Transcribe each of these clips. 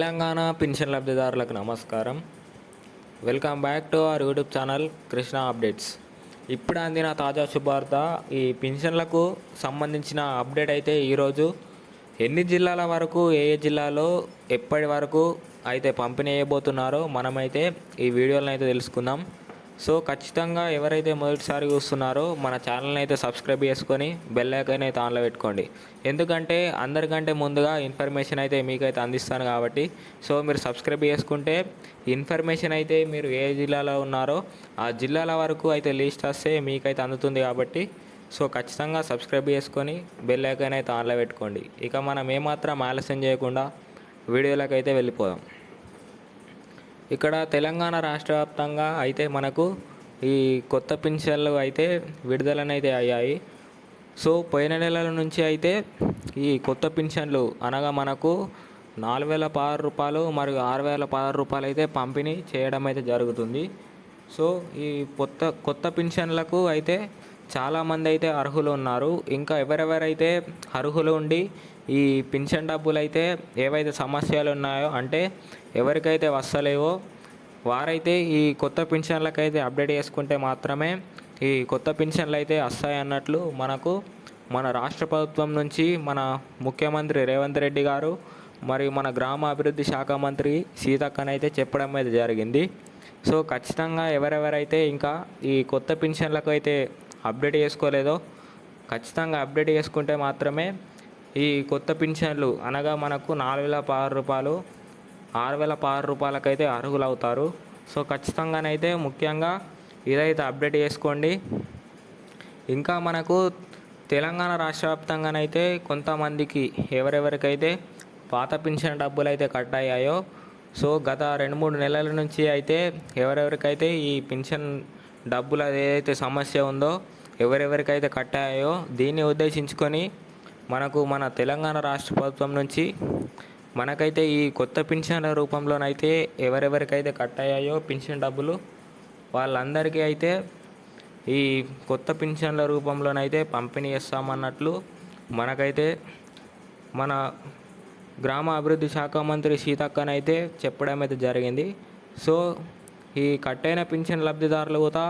Telangana pension లబ్ధిదారులకు నమస్కారం. Welcome back to our YouTube channel Krishna updates. ఇప్పుడు అందిన తాజా శుభార్త ఈ పెన్షన్లకు సంబంధించిన అప్డేట్ అయితే ఈరోజు ఎన్ని జిల్లాల వరకు ఏ ఏ జిల్లాలో ఎప్పటి వరకు అయితే పంపిణీ చేయబోతున్నారో మనమైతే ఈ వీడియోలను అయితే తెలుసుకుందాం. సో ఖచ్చితంగా ఎవరైతే మొదటిసారి చూస్తున్నారో మన ఛానల్ని అయితే సబ్స్క్రైబ్ చేసుకొని బెల్ ఐకాన్ అయితే ఆన్లో పెట్టుకోండి. ఎందుకంటే అందరికంటే ముందుగా ఇన్ఫర్మేషన్ అయితే మీకైతే అందిస్తాను కాబట్టి సో మీరు సబ్స్క్రైబ్ చేసుకుంటే ఇన్ఫర్మేషన్ అయితే మీరు ఏ జిల్లాలో ఉన్నారో ఆ జిల్లాల వరకు అయితే లిస్ట్ వస్తే మీకైతే అందుతుంది కాబట్టి సో ఖచ్చితంగా సబ్స్క్రైబ్ చేసుకొని బెల్ ఐకాన్ అయితే ఆన్లో పెట్టుకోండి. ఇక మనం ఏమాత్రం ఆలస్యం చేయకుండా వీడియోలోకి అయితే వెళ్ళిపోదాం. ఇక్కడ తెలంగాణ రాష్ట్ర వ్యాప్తంగా అయితే మనకు ఈ కొత్త పింఛన్లు అయితే విడుదలనైతే అయ్యాయి. సో పోయిన నెలల నుంచి అయితే ఈ కొత్త పింఛన్లు అనగా మనకు నాలుగు వేల పదహారు రూపాయలు మరియు ఆరు వేల పదహారు రూపాయలు అయితే పంపిణీ చేయడం అయితే జరుగుతుంది. సో ఈ కొత్త కొత్త పింఛన్లకు అయితే చాలామంది అయితే అర్హులు ఉన్నారు ఇంకా ఎవరెవరైతే అర్హులు ఉండి ఈ పింఛన్ డబ్బులు అయితే ఏవైతే సమస్యలు ఉన్నాయో అంటే ఎవరికైతే వస్తలేవో వారైతే ఈ కొత్త పింఛన్లకైతే అప్డేట్ చేసుకుంటే మాత్రమే ఈ కొత్త పింఛన్లు అయితే వస్తాయి అన్నట్లు మనకు మన రాష్ట్ర ప్రభుత్వం నుంచి మన ముఖ్యమంత్రి రేవంత్ రెడ్డి గారు మరియు మన గ్రామ అభివృద్ధి శాఖ మంత్రి సీతక్కనైతే చెప్పడం అయితే జరిగింది. సో ఖచ్చితంగా ఎవరెవరైతే ఇంకా ఈ కొత్త పింఛన్లకు అయితే అప్డేట్ చేసుకోలేదో? ఖచ్చితంగా అప్డేట్ చేసుకుంటే మాత్రమే ఈ కొత్త పింఛన్లు అనగా మనకు నాలుగు వేల పదహారు రూపాయలు ఆరు వేల పదహారు రూపాయలకైతే అర్హులు అవుతారు సో ఖచ్చితంగానైతే ముఖ్యంగా ఇదైతే అప్డేట్ చేసుకోండి. ఇంకా మనకు తెలంగాణ రాష్ట్ర వ్యాప్తంగానైతే కొంతమందికి ఎవరెవరికైతే పాత పింఛన్ డబ్బులు అయితే కట్ అయ్యాయో సో గత రెండు మూడు నెలల నుంచి అయితే ఎవరెవరికైతే ఈ పింఛన్ డబ్బులు ఏదైతే సమస్య ఉందో ఎవరెవరికైతే కట్టాయో దీన్ని ఉద్దేశించుకొని మనకు మన తెలంగాణ రాష్ట్ర ప్రభుత్వం నుంచి మనకైతే ఈ కొత్త పింఛన్ల రూపంలోనైతే ఎవరెవరికైతే కట్ అయ్యాయో పింఛన్ డబ్బులు వాళ్ళందరికీ అయితే ఈ కొత్త పింఛన్ల రూపంలోనైతే పంపిణీ చేస్తామన్నట్లు మనకైతే మన గ్రామ అభివృద్ధి శాఖ మంత్రి సీతక్కనైతే చెప్పడం అయితే జరిగింది. సో ఈ కట్ అయిన పింఛన్ లబ్ధిదారులు కూడా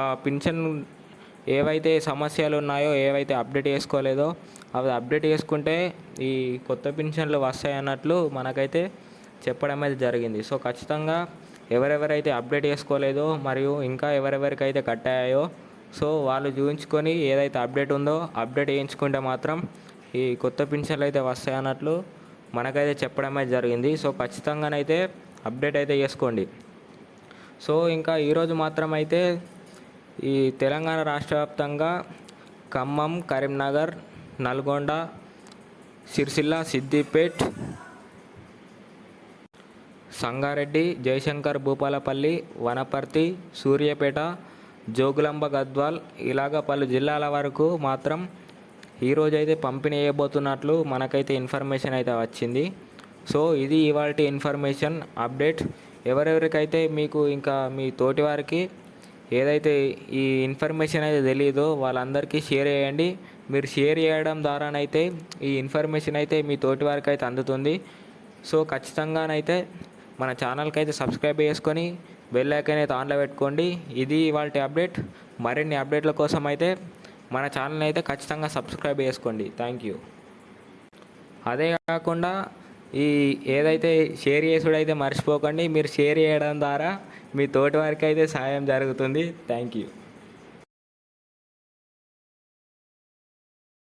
ఆ పింఛన్ ఏవైతే సమస్యలు ఉన్నాయో ఏవైతే అప్డేట్ చేసుకోలేదో అవి అప్డేట్ చేసుకుంటే ఈ కొత్త పింఛన్లు వస్తాయి అన్నట్లు మనకైతే చెప్పడం అయితే జరిగింది. సో ఖచ్చితంగా ఎవరెవరైతే అప్డేట్ చేసుకోలేదో మరియు ఇంకా ఎవరెవరికైతే కట్టాయో సో వాళ్ళు చూపించుకొని ఏదైతే అప్డేట్ ఉందో అప్డేట్ చేయించుకుంటే మాత్రం ఈ కొత్త పింఛన్లు అయితే వస్తాయి అన్నట్లు మనకైతే చెప్పడం అయితే జరిగింది. సో ఖచ్చితంగానైతే అప్డేట్ అయితే చేసుకోండి. సో ఇంకా ఈరోజు మాత్రం అయితే ఈ తెలంగాణ రాష్ట్ర వ్యాప్తంగా ఖమ్మం కరీంనగర్ నల్గొండ సిరిసిల్ల సిద్దిపేట్ సంగారెడ్డి జయశంకర్ భూపాలపల్లి వనపర్తి సూర్యాపేట జోగులాంబ గద్వాల్ ఇలాగ పలు జిల్లాల వరకు మాత్రం ఈరోజైతే పంపిణీ చేయబోతున్నట్లు మనకైతే ఇన్ఫర్మేషన్ అయితే వచ్చింది. సో ఇది ఇవాళ ఇన్ఫర్మేషన్ అప్డేట్. ఎవరెవరికైతే మీకు ఇంకా మీ తోటి వారికి ఏదైతే ఈ ఇన్ఫర్మేషన్ అయితే తెలియదో వాళ్ళందరికీ షేర్ చేయండి. మీరు షేర్ చేయడం ద్వారానైతే ఈ ఇన్ఫర్మేషన్ అయితే మీ తోటి వారికి అయితే అందుతుంది. సో ఖచ్చితంగానైతే మన ఛానల్కి అయితే సబ్స్క్రైబ్ చేసుకొని బెల్ అయితే ఆన్లో పెట్టుకోండి. ఇది ఇవాళ అప్డేట్. మరిన్ని అప్డేట్ల కోసం అయితే మన ఛానల్ని అయితే ఖచ్చితంగా సబ్స్క్రైబ్ చేసుకోండి. Thank you. అదే కాకుండా ఈ ఏదైతే షేర్ చేసుడు అయితే మర్చిపోకండి. మీరు షేర్ చేయడం ద్వారా మీ తోటి వారికి అయితే సాయం జరుగుతుంది. Thank you.